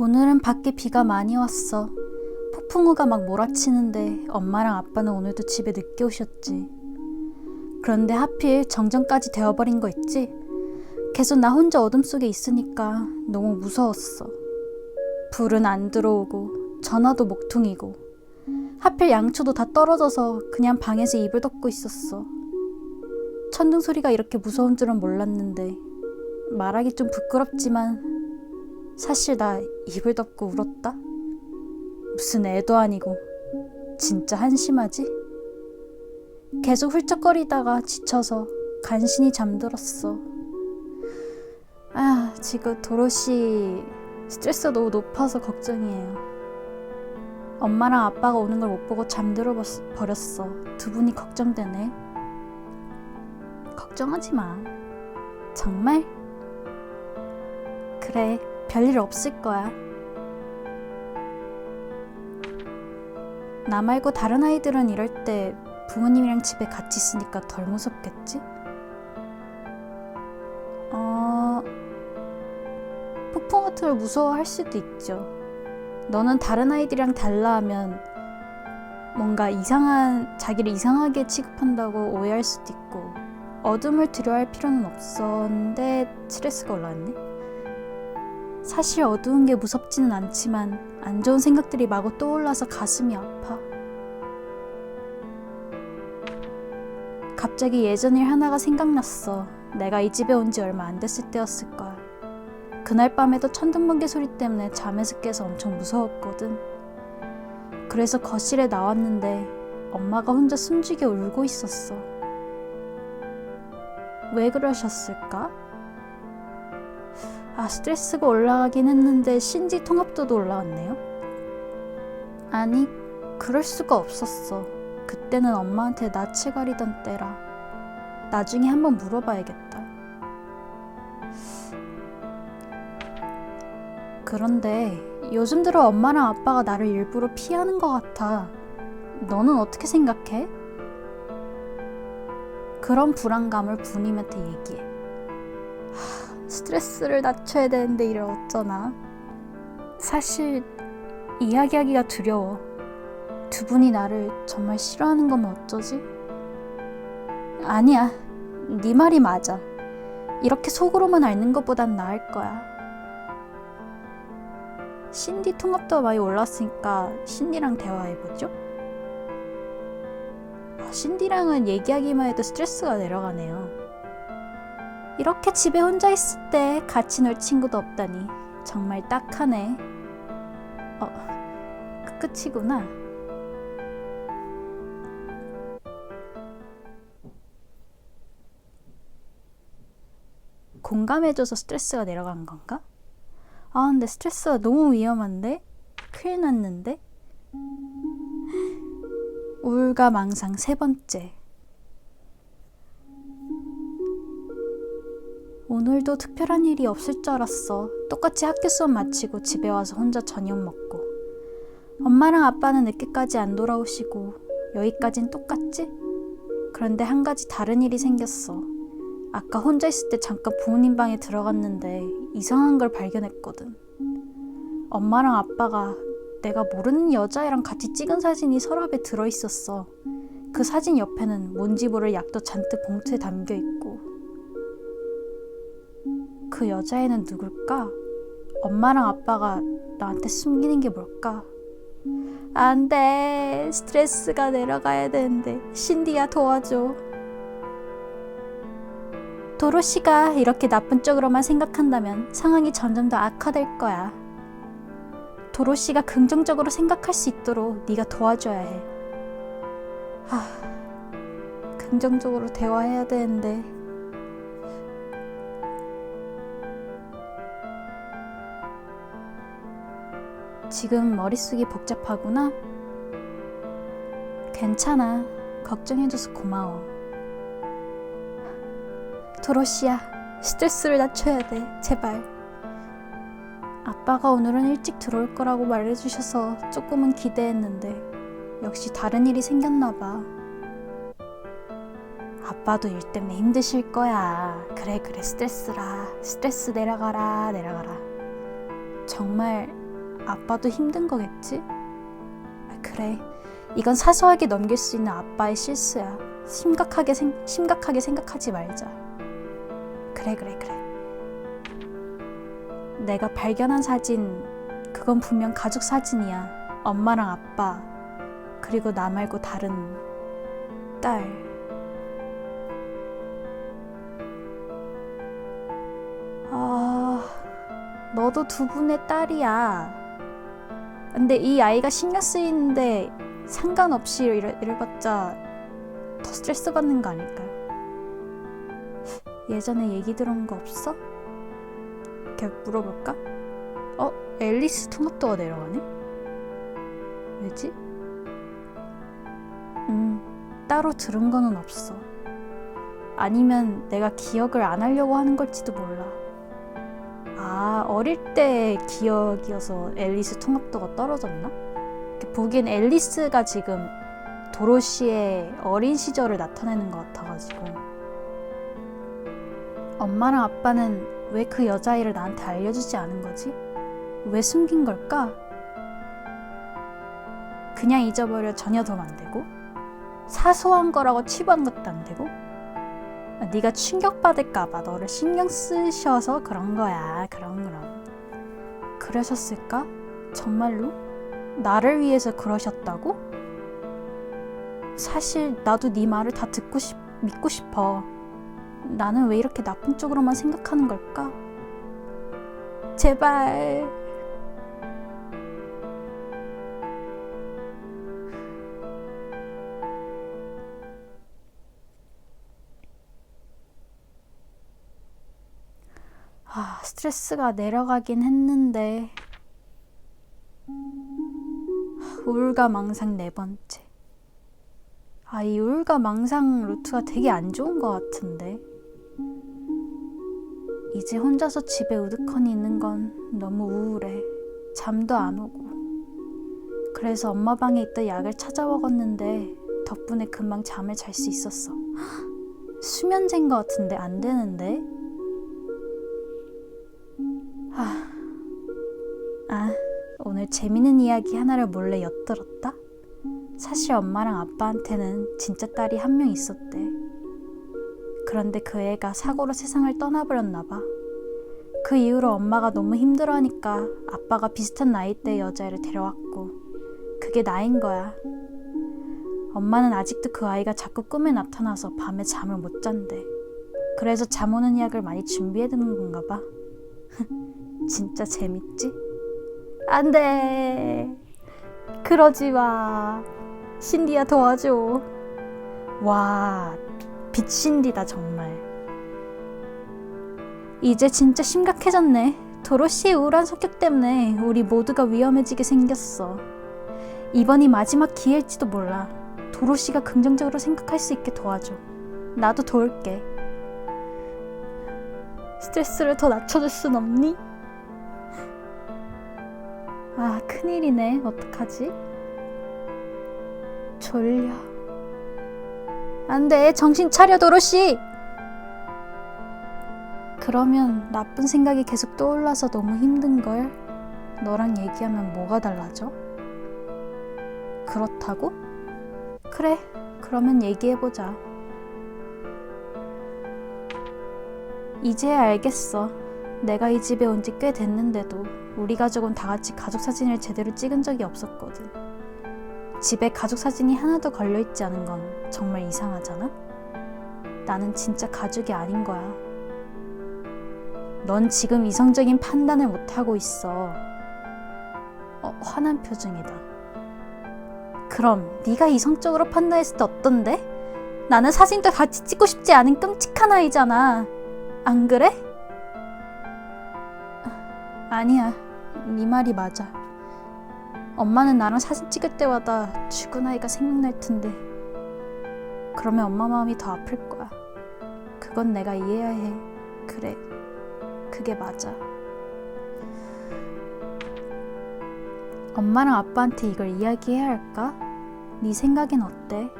오늘은 밖에 비가 많이 왔어. 폭풍우가 막 몰아치는데 엄마랑 아빠는 오늘도 집에 늦게 오셨지. 그런데 하필 정전까지 되어버린 거 있지? 계속 나 혼자 어둠 속에 있으니까 너무 무서웠어. 불은 안 들어오고 전화도 목통이고 하필 양초도 다 떨어져서 그냥 방에서 이불 덮고 있었어. 천둥 소리가 이렇게 무서운 줄은 몰랐는데 말하기 좀 부끄럽지만 사실 나 이불 덮고 울었다. 무슨 애도 아니고 진짜 한심하지? 계속 훌쩍거리다가 지쳐서 간신히 잠들었어. 아, 지금 도로시 스트레스가 너무 높아서 걱정이에요. 엄마랑 아빠가 오는 걸 못 보고 잠들어 버렸어. 두 분이 걱정되네. 걱정하지 마. 정말? 그래, 별일 없을 거야. 나 말고 다른 아이들은 이럴 때 부모님이랑 집에 같이 있으니까 덜 무섭겠지? 어, 폭풍 같은 걸 무서워할 수도 있죠. 너는 다른 아이들이랑 달라 하면 뭔가 이상한, 자기를 이상하게 취급한다고 오해할 수도 있고, 어둠을 두려워할 필요는 없었는데 스트레스가 올라왔네? 사실 어두운 게 무섭지는 않지만 안 좋은 생각들이 마구 떠올라서 가슴이 아파. 갑자기 예전 일 하나가 생각났어. 내가 이 집에 온 지 얼마 안 됐을 때였을 거야. 그날 밤에도 천둥번개 소리 때문에 잠에서 깨서 엄청 무서웠거든. 그래서 거실에 나왔는데 엄마가 혼자 숨지게 울고 있었어. 왜 그러셨을까? 아, 스트레스가 올라가긴 했는데 신지 통합도도 올라왔네요. 아니, 그럴 수가 없었어. 그때는 엄마한테 낯을 가리던 때라. 나중에 한번 물어봐야겠다. 그런데 요즘 들어 엄마랑 아빠가 나를 일부러 피하는 것 같아. 너는 어떻게 생각해? 그런 불안감을 부모님한테 얘기해. 하, 스트레스를 낮춰야 되는데 이를 어쩌나. 사실 이야기하기가 두려워. 두 분이 나를 정말 싫어하는 거면 어쩌지? 아니야. 네 말이 맞아. 이렇게 속으로만 앓는 것보단 나을 거야. 신디 통합도 많이 올랐으니까 신디랑 대화해보죠. 아, 신디랑은 얘기하기만 해도 스트레스가 내려가네요. 이렇게 집에 혼자 있을 때 같이 놀 친구도 없다니 정말 딱하네. 어, 그 끝이구나. 공감해줘서 스트레스가 내려간 건가? 아, 근데 스트레스가 너무 위험한데? 큰일 났는데? 우울감망상 세 번째. 오늘도 특별한 일이 없을 줄 알았어. 똑같이 학교 수업 마치고 집에 와서 혼자 저녁 먹고. 엄마랑 아빠는 늦게까지 안 돌아오시고, 여기까진 똑같지? 그런데 한 가지 다른 일이 생겼어. 아까 혼자 있을 때 잠깐 부모님 방에 들어갔는데 이상한 걸 발견했거든. 엄마랑 아빠가 내가 모르는 여자애랑 같이 찍은 사진이 서랍에 들어 있었어. 그 사진 옆에는 뭔지 모를 약도 잔뜩 봉투에 담겨 있고. 그 여자애는 누굴까? 엄마랑 아빠가 나한테 숨기는 게 뭘까? 안 돼. 스트레스가 내려가야 되는데. 신디야 도와줘. 도로시가 이렇게 나쁜 쪽으로만 생각한다면 상황이 점점 더 악화될 거야. 도로시가 긍정적으로 생각할 수 있도록 네가 도와줘야 해. 하, 긍정적으로 대화해야 되는데. 지금 머릿속이 복잡하구나? 괜찮아. 걱정해줘서 고마워. 도로시야, 스트레스를 낮춰야 돼. 제발. 아빠가 오늘은 일찍 들어올 거라고 말해주셔서 조금은 기대했는데 역시 다른 일이 생겼나 봐. 아빠도 일 때문에 힘드실 거야. 그래 그래 스트레스라. 스트레스 내려가라 내려가라. 정말 아빠도 힘든 거겠지? 아, 그래. 이건 사소하게 넘길 수 있는 아빠의 실수야. 심각하게 생, 심각하게 생각하지 말자. 그래, 그래, 그래. 내가 발견한 사진, 그건 분명 가족 사진이야. 엄마랑 아빠, 그리고 나 말고 다른 딸. 아, 너도 두 분의 딸이야. 근데 이 아이가 신경 쓰이는데 상관없이 이래, 이래봤자 더 스트레스 받는 거 아닐까요? 예전에 얘기 들은 거 없어? 이렇게 물어볼까? 어? 앨리스 통합도가 내려가네? 왜지? 음, 따로 들은 거는 없어. 아니면 내가 기억을 안 하려고 하는 걸지도 몰라. 아, 어릴 때 기억이어서 앨리스 통합도가 떨어졌나? 보기엔 앨리스가 지금 도로시의 어린 시절을 나타내는 것 같아가지고. 엄마랑 아빠는 왜 그 여자아이를 나한테 알려주지 않은 거지? 왜 숨긴 걸까? 그냥 잊어버려 전혀 도움 안 되고 사소한 거라고 치부한 것도 안 되고 아, 네가 충격받을까봐 너를 신경 쓰셔서 그런 거야 그럼 그럼 그러셨을까? 정말로? 나를 위해서 그러셨다고? 사실 나도 네 말을 다 듣고 싶, 믿고 싶어 나는 왜 이렇게 나쁜 쪽으로만 생각하는 걸까? 제발 스트레스가 내려가긴 했는데 우울과 망상 네 번째. 아, 이 우울과 망상 루트가 되게 안 좋은 것 같은데. 이제 혼자서 집에 우두커니 있는 건 너무 우울해. 잠도 안 오고. 그래서 엄마 방에 있던 약을 찾아 먹었는데 덕분에 금방 잠을 잘 수 있었어. 수면제인 것 같은데 안 되는데? 오늘 재밌는 이야기 하나를 몰래 엿들었다? 사실 엄마랑 아빠한테는 진짜 딸이 한 명 있었대. 그런데 그 애가 사고로 세상을 떠나버렸나 봐. 그 이후로 엄마가 너무 힘들어하니까 아빠가 비슷한 나이대 여자애를 데려왔고, 그게 나인 거야. 엄마는 아직도 그 아이가 자꾸 꿈에 나타나서 밤에 잠을 못 잔대. 그래서 잠 오는 약을 많이 준비해두는 건가 봐. 진짜 재밌지? 안 돼. 그러지 마. 신디야 도와줘. 와, 빛신디다 정말. 이제 진짜 심각해졌네. 도로시의 우울한 성격 때문에 우리 모두가 위험해지게 생겼어. 이번이 마지막 기회일지도 몰라. 도로시가 긍정적으로 생각할 수 있게 도와줘. 나도 도울게. 스트레스를 더 낮춰줄 순 없니? 아, 큰일이네. 어떡하지? 졸려. 안 돼. 정신 차려, 도로시! 그러면 나쁜 생각이 계속 떠올라서 너무 힘든걸? 너랑 얘기하면 뭐가 달라져? 그렇다고? 그래. 그러면 얘기해보자. 이제야 알겠어. 내가 이 집에 온 지 꽤 됐는데도 우리 가족은 다 같이 가족 사진을 제대로 찍은 적이 없었거든. 집에 가족 사진이 하나도 걸려있지 않은 건 정말 이상하잖아? 나는 진짜 가족이 아닌 거야. 넌 지금 이성적인 판단을 못하고 있어. 어, 화난 표정이다. 그럼 네가 이성적으로 판단했을 때 어떤데? 나는 사진도 같이 찍고 싶지 않은 끔찍한 아이잖아. 안 그래? 아니야. 네 말이 맞아. 엄마는 나랑 사진 찍을 때마다 죽은 아이가 생각날 텐데. 그러면 엄마 마음이 더 아플 거야. 그건 내가 이해해야 해. 그래. 그게 맞아. 엄마랑 아빠한테 이걸 이야기해야 할까? 네 생각엔 어때?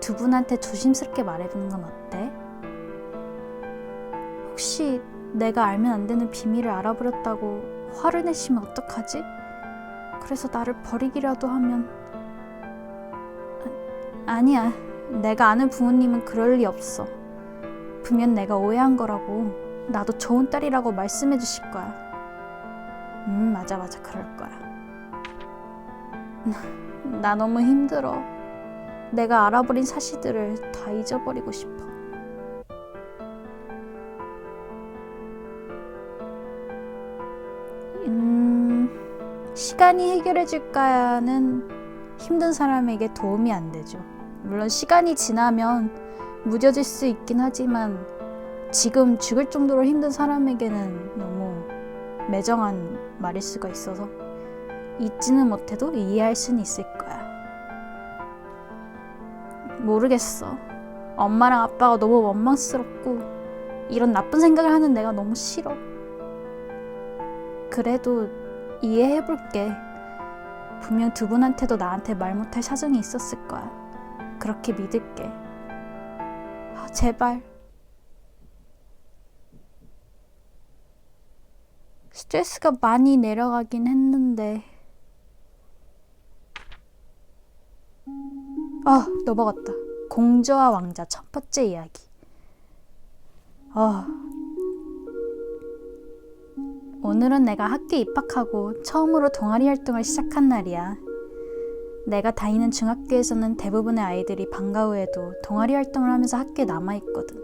두 분한테 조심스럽게 말해보는 건 어때? 혹시 내가 알면 안 되는 비밀을 알아버렸다고 화를 내시면 어떡하지? 그래서 나를 버리기라도 하면 아, 아니야. 내가 아는 부모님은 그럴 리 없어. 분명 내가 오해한 거라고 나도 좋은 딸이라고 말씀해 주실 거야. 음, 맞아, 맞아. 그럴 거야. 나 너무 힘들어. 내가 알아버린 사실들을 다 잊어버리고 싶어. 시간이 해결해 줄까는 힘든 사람에게 도움이 안 되죠. 물론 시간이 지나면 무뎌질 수 있긴 하지만 지금 죽을 정도로 힘든 사람에게는 너무 매정한 말일 수가 있어서 잊지는 못해도 이해할 수는 있을 거야. 모르겠어. 엄마랑 아빠가 너무 원망스럽고 이런 나쁜 생각을 하는 내가 너무 싫어. 그래도 이해해볼게. 분명 두 분한테도 나한테 말 못할 사정이 있었을 거야. 그렇게 믿을게. 아, 제발. 스트레스가 많이 내려가긴 했는데. 아, 넘어갔다. 공주와 왕자 첫 번째 이야기. 아. 오늘은 내가 학교 입학하고 처음으로 동아리 활동을 시작한 날이야. 내가 다니는 중학교에서는 대부분의 아이들이 방과 후에도 동아리 활동을 하면서 학교에 남아있거든.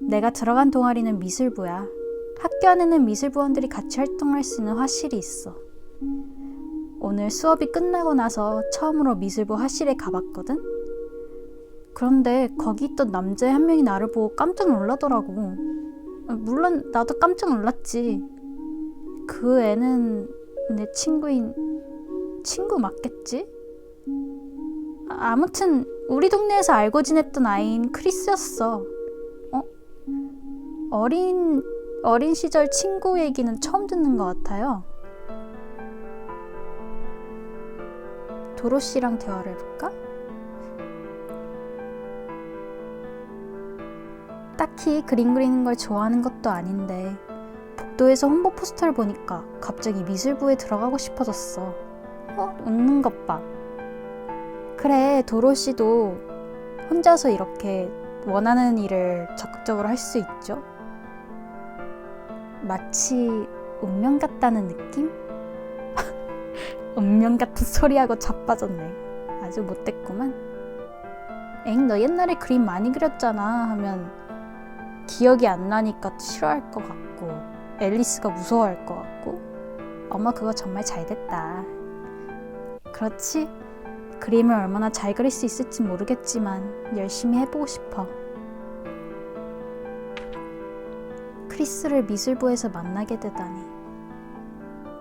내가 들어간 동아리는 미술부야. 학교 안에는 미술부원들이 같이 활동할 수 있는 화실이 있어. 오늘 수업이 끝나고 나서 처음으로 미술부 화실에 가봤거든? 그런데 거기 있던 남자 한 명이 나를 보고 깜짝 놀라더라고. 물론 나도 깜짝 놀랐지. 그 애는 내 친구인 친구 맞겠지? 아, 아무튼 우리 동네에서 알고 지냈던 아이인 크리스였어. 어? 어린 어린 시절 친구 얘기는 처음 듣는 것 같아요. 도로 씨랑 대화를 해볼까? 딱히 그림 그리는 걸 좋아하는 것도 아닌데 복도에서 홍보 포스터를 보니까 갑자기 미술부에 들어가고 싶어졌어. 어? 웃는 것 봐. 그래, 도로 씨도 혼자서 이렇게 원하는 일을 적극적으로 할 수 있죠? 마치 운명 같다는 느낌? 운명 같은 소리하고 자빠졌네. 아주 못됐구만. 엥, 너 옛날에 그림 많이 그렸잖아 하면 기억이 안 나니까 싫어할 것 같고 앨리스가 무서워할 것 같고 엄마 그거 정말 잘 됐다. 그렇지? 그림을 얼마나 잘 그릴 수 있을지 모르겠지만 열심히 해보고 싶어. 크리스를 미술부에서 만나게 되다니.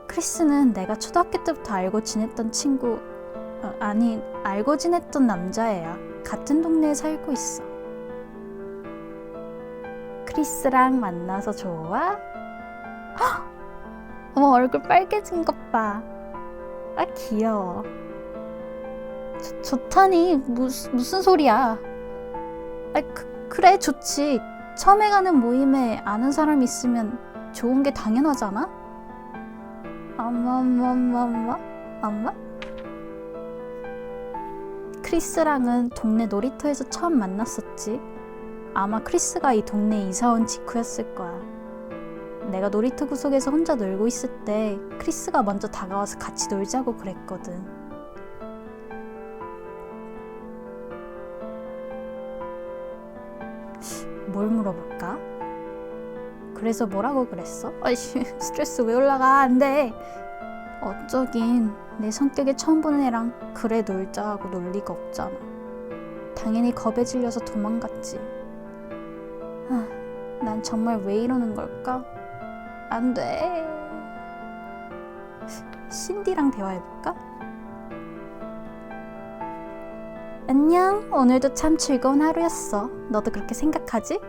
크리스는 내가 초등학교 때부터 알고 지냈던 친구, 어, 아니, 알고 지냈던 남자애야. 같은 동네에 살고 있어. 크리스랑 만나서 좋아? 헉! 어머, 얼굴 빨개진 것 봐. 아, 귀여워. 좋, 좋다니, 무슨, 무슨 소리야. 아, 그, 그래, 좋지. 처음에 가는 모임에 아는 사람 있으면 좋은 게 당연하잖아? 엄마, 엄마, 엄마, 엄마, 엄마? 크리스랑은 동네 놀이터에서 처음 만났었지. 아마 크리스가 이 동네에 이사 온 직후였을 거야. 내가 놀이터 구석에서 혼자 놀고 있을 때 크리스가 먼저 다가와서 같이 놀자고 그랬거든. 뭘 물어볼까? 그래서 뭐라고 그랬어? 아이씨, 스트레스 왜 올라가? 안 돼. 어쩌긴 내 성격에 처음 보는 애랑 그래 놀자 하고 놀 리가 없잖아. 당연히 겁에 질려서 도망갔지. 아, 난 정말 왜 이러는 걸까? 안 돼. 신디랑 대화해볼까? 안녕. 오늘도 참 즐거운 하루였어. 너도 그렇게 생각하지?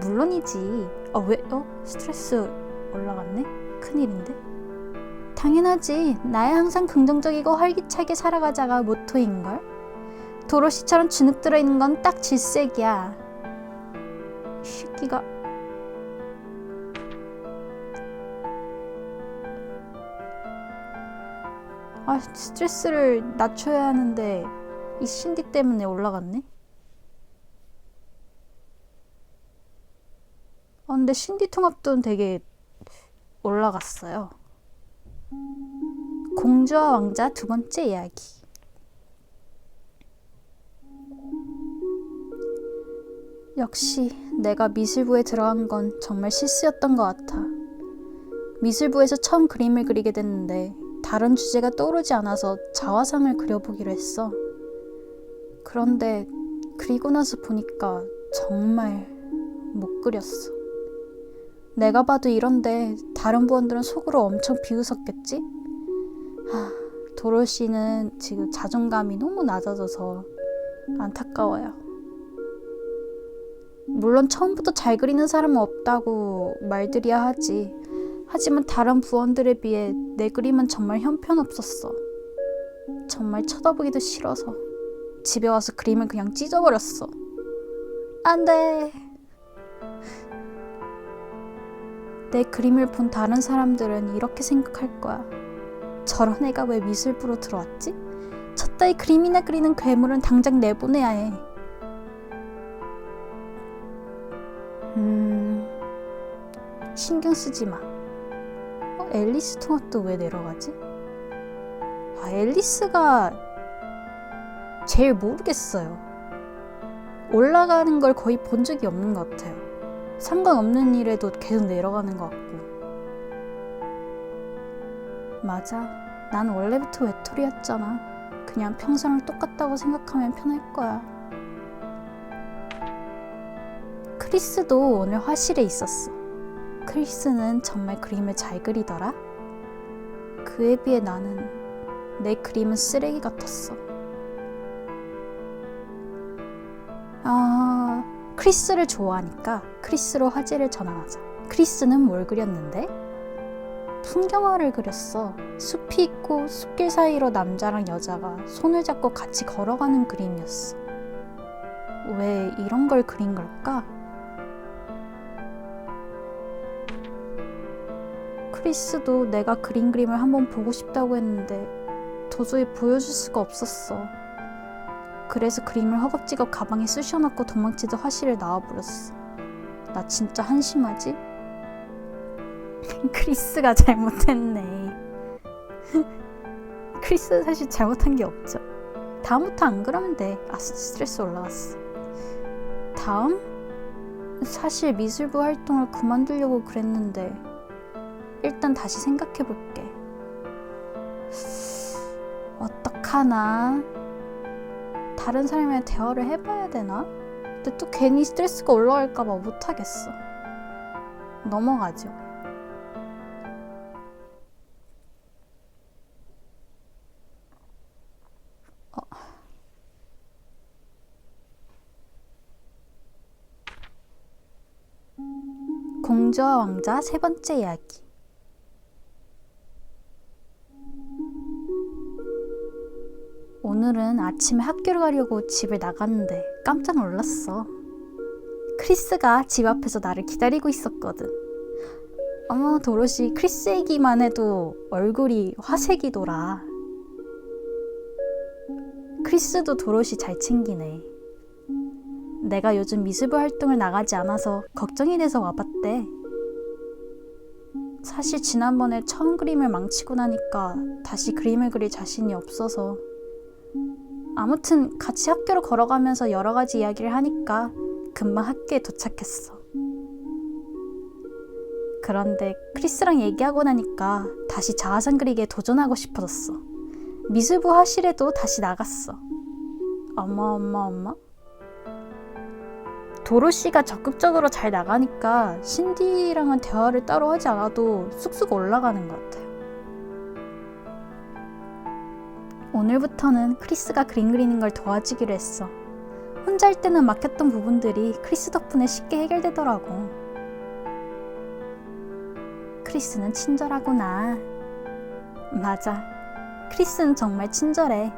물론이지. 아, 왜? 어? 스트레스 올라갔네? 큰일인데? 당연하지. 나야 항상 긍정적이고 활기차게 살아가자가 모토인걸. 도로시처럼 주눅 들어있는 건 딱 질색이야. 이 새끼가 아 스트레스를 낮춰야 하는데 이 신디 때문에 올라갔네. 아 근데 신디 통합도는 되게 올라갔어요. 공주와 왕자 두 번째 이야기. 역시 내가 미술부에 들어간 건 정말 실수였던 것 같아. 미술부에서 처음 그림을 그리게 됐는데 다른 주제가 떠오르지 않아서 자화상을 그려보기로 했어. 그런데 그리고 나서 보니까 정말 못 그렸어. 내가 봐도 이런데 다른 부원들은 속으로 엄청 비웃었겠지? 하, 도로시는 지금 자존감이 너무 낮아져서 안타까워요. 물론 처음부터 잘 그리는 사람은 없다고 말들이야 하지. 하지만 다른 부원들에 비해 내 그림은 정말 형편없었어. 정말 쳐다보기도 싫어서 집에 와서 그림을 그냥 찢어버렸어. 안 돼. 내 그림을 본 다른 사람들은 이렇게 생각할 거야. 저런 애가 왜 미술부로 들어왔지? 저따위 그림이나 그리는 괴물은 당장 내보내야 해. 신경 쓰지 마. 어, 앨리스 토마토 왜 내려가지? 아, 앨리스가 제일 모르겠어요. 올라가는 걸 거의 본 적이 없는 것 같아요. 상관없는 일에도 계속 내려가는 것 같고. 맞아. 난 원래부터 외톨이였잖아. 그냥 평소랑 똑같다고 생각하면 편할 거야. 크리스도 오늘 화실에 있었어. 크리스는 정말 그림을 잘 그리더라. 그에 비해 나는 내 그림은 쓰레기 같았어. 아, 크리스를 좋아하니까 크리스로 화제를 전환하자. 크리스는 뭘 그렸는데? 풍경화를 그렸어. 숲이 있고 숲길 사이로 남자랑 여자가 손을 잡고 같이 걸어가는 그림이었어. 왜 이런 걸 그린 걸까? 크리스도 내가 그린 그림을 한번 보고 싶다고 했는데 도저히 보여줄 수가 없었어. 그래서 그림을 허겁지겁 가방에 쑤셔넣고 도망치듯 화실을 나와버렸어. 나 진짜 한심하지? 크리스가 잘못했네. 크리스 사실 잘못한 게 없죠. 다음부터 안 그러면 돼. 아, 스트레스 올라갔어. 다음? 사실 미술부 활동을 그만두려고 그랬는데 일단 다시 생각해 볼게. 어떡하나? 다른 사람이랑 대화를 해봐야 되나? 근데 또 괜히 스트레스가 올라갈까봐 못하겠어. 넘어가죠. 어. 공주와 왕자 세 번째 이야기. 오늘은 아침에 학교를 가려고 집을 나갔는데 깜짝 놀랐어. 크리스가 집 앞에서 나를 기다리고 있었거든. 어머, 도로시 크리스 얘기만 해도 얼굴이 화색이더라. 크리스도 도로시 잘 챙기네. 내가 요즘 미술부 활동을 나가지 않아서 걱정이 돼서 와봤대. 사실 지난번에 처음 그림을 망치고 나니까 다시 그림을 그릴 자신이 없어서 아무튼 같이 학교로 걸어가면서 여러 가지 이야기를 하니까 금방 학교에 도착했어. 그런데 크리스랑 얘기하고 나니까 다시 자화상 그리기에 도전하고 싶어졌어. 미술부 화실에도 다시 나갔어. 엄마, 엄마, 엄마? 도로시가 적극적으로 잘 나가니까 신디랑은 대화를 따로 하지 않아도 쑥쑥 올라가는 것 같아 오늘부터는 크리스가 그림 그리는 걸 도와주기로 했어. 혼자 할 때는 막혔던 부분들이 크리스 덕분에 쉽게 해결되더라고. 크리스는 친절하구나. 맞아. 크리스는 정말 친절해.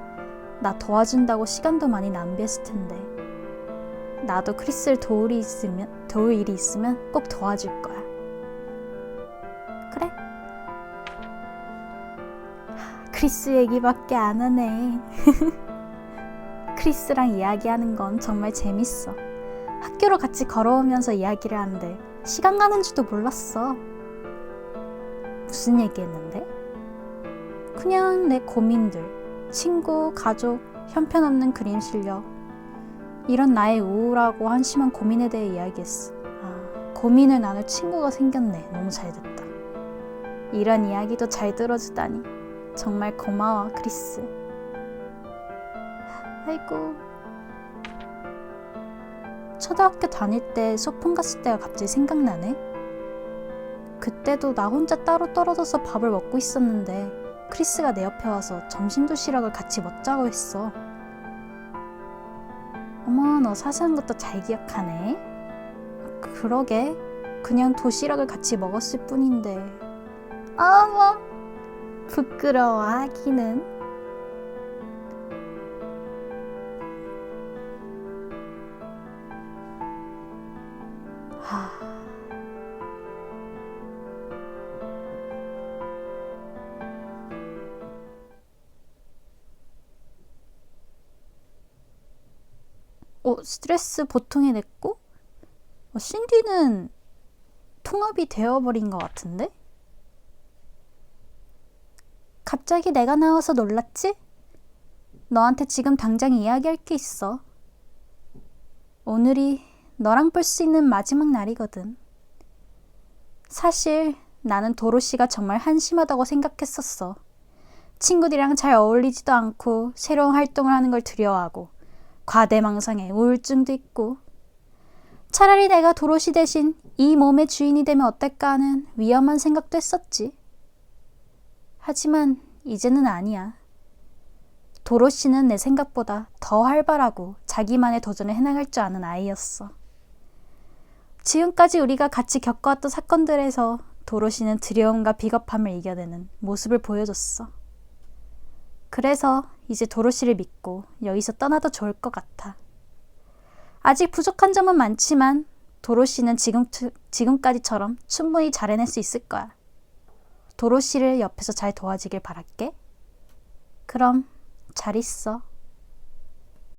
나 도와준다고 시간도 많이 낭비했을 텐데. 나도 크리스를 도울 일이 있으면 도울 일이 있으면 꼭 도와줄 거야. 크리스 얘기밖에 안 하네. 크리스랑 이야기하는 건 정말 재밌어. 학교로 같이 걸어오면서 이야기를 하는데 시간 가는 줄도 몰랐어. 무슨 얘기 했는데? 그냥 내 고민들, 친구, 가족, 형편없는 그림 실력, 이런 나의 우울하고 한심한 고민에 대해 이야기했어. 아, 고민을 나눌 친구가 생겼네. 너무 잘 됐다. 이런 이야기도 잘 들어주다니. 정말 고마워, 크리스. 아이고. 초등학교 다닐 때 소풍 갔을 때가 갑자기 생각나네. 그때도 나 혼자 따로 떨어져서 밥을 먹고 있었는데 크리스가 내 옆에 와서 점심 도시락을 같이 먹자고 했어. 어머, 너 사소한 것도 잘 기억하네. 그러게. 그냥 도시락을 같이 먹었을 뿐인데. 어머, 부끄러워하기는. 하... 어, 스트레스 보통 해냈고? 어, 신디는 통합이 되어버린 것 같은데? 갑자기 내가 나와서 놀랐지? 너한테 지금 당장 이야기할 게 있어. 오늘이 너랑 볼 수 있는 마지막 날이거든. 사실 나는 도로시가 정말 한심하다고 생각했었어. 친구들이랑 잘 어울리지도 않고 새로운 활동을 하는 걸 두려워하고 과대망상에 우울증도 있고 차라리 내가 도로시 대신 이 몸의 주인이 되면 어떨까 하는 위험한 생각도 했었지. 하지만 이제는 아니야. 도로시는 내 생각보다 더 활발하고 자기만의 도전을 해나갈 줄 아는 아이였어. 지금까지 우리가 같이 겪어왔던 사건들에서 도로시는 두려움과 비겁함을 이겨내는 모습을 보여줬어. 그래서 이제 도로시를 믿고 여기서 떠나도 좋을 것 같아. 아직 부족한 점은 많지만 도로시는 지금, 지금까지처럼 충분히 잘 해낼 수 있을 거야. 도로시를 옆에서 잘 도와주길 바랄게. 그럼 잘 있어.